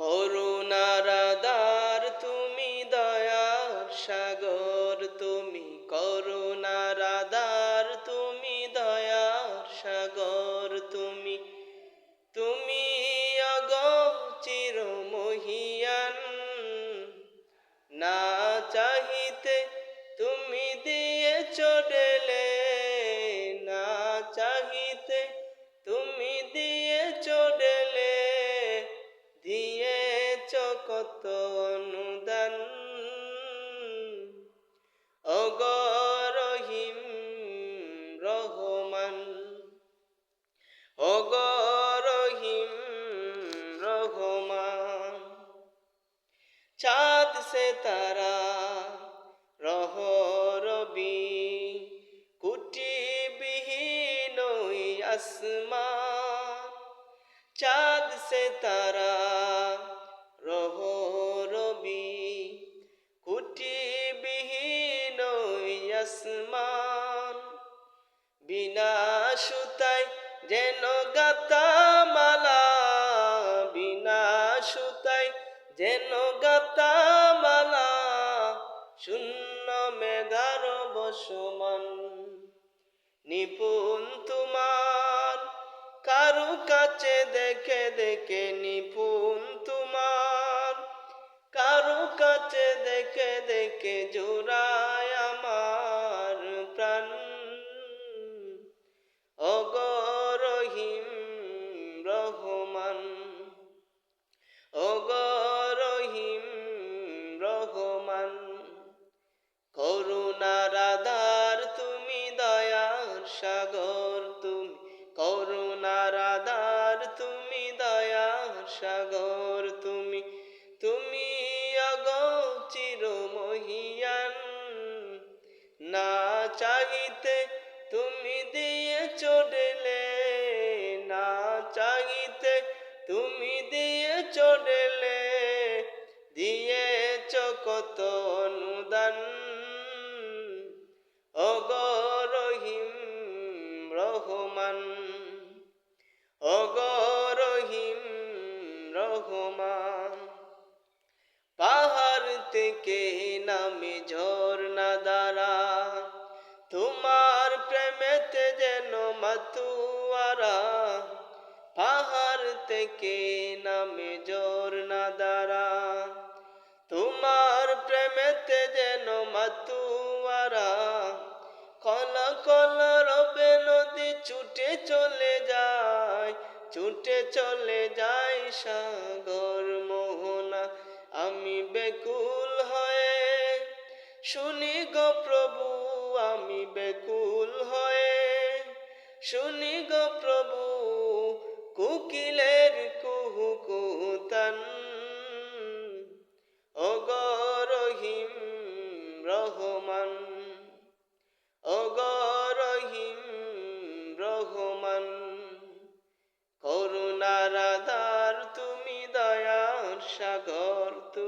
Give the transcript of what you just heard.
করুণার আদার তুমি দয়ার সাগর তুমি করুণার চাঁদ সে তারা রহ রবি কুটি বিহীন ওই আসমান। চাঁদ সে তারা রহ রবি কুটি বিহীন আসমান। বিনা সুতায় যেন গাতা যেন গাতা মালা শূন্য মেঘার বসমান। নিপুণ তোমার, কারু কাছে দেখে দেখে নিপুণ তোমার। কারু কাছে দেখে দেখে জোড়ায় আমার সাগর, তুমি করুণার আধার, তুমি দয়ার সাগর, তুমি তুমি চির মহিয়ান না চাহিতে তুমি দিয়ে চড়েলে, না চাহিতে তুমি দিয়ে চড়েলে, দিয়েছ কত অনুদান। অগরহিম রহমান। অগরহিম রহমান, পাহাড় থেকে নামে ঝর্ণা দ্বারা, তোমার প্রেমেতে যেন মাতুয়ারা, পাহাড় থেকে নামে ঝর্ণা দ্বারা, তোমার প্রেমেতে যেন মাতুয়ারা কল কল ছুটে চলে যায়, ছুটে চলে যাই সাগর মোহনা। আমি বেকুল হয়ে, শুনি গো প্রভু, আমি বেকুল হয়ে। শুনি গো প্রভু, কুকিলের কুহু কুতান। অগরহিম রহমান।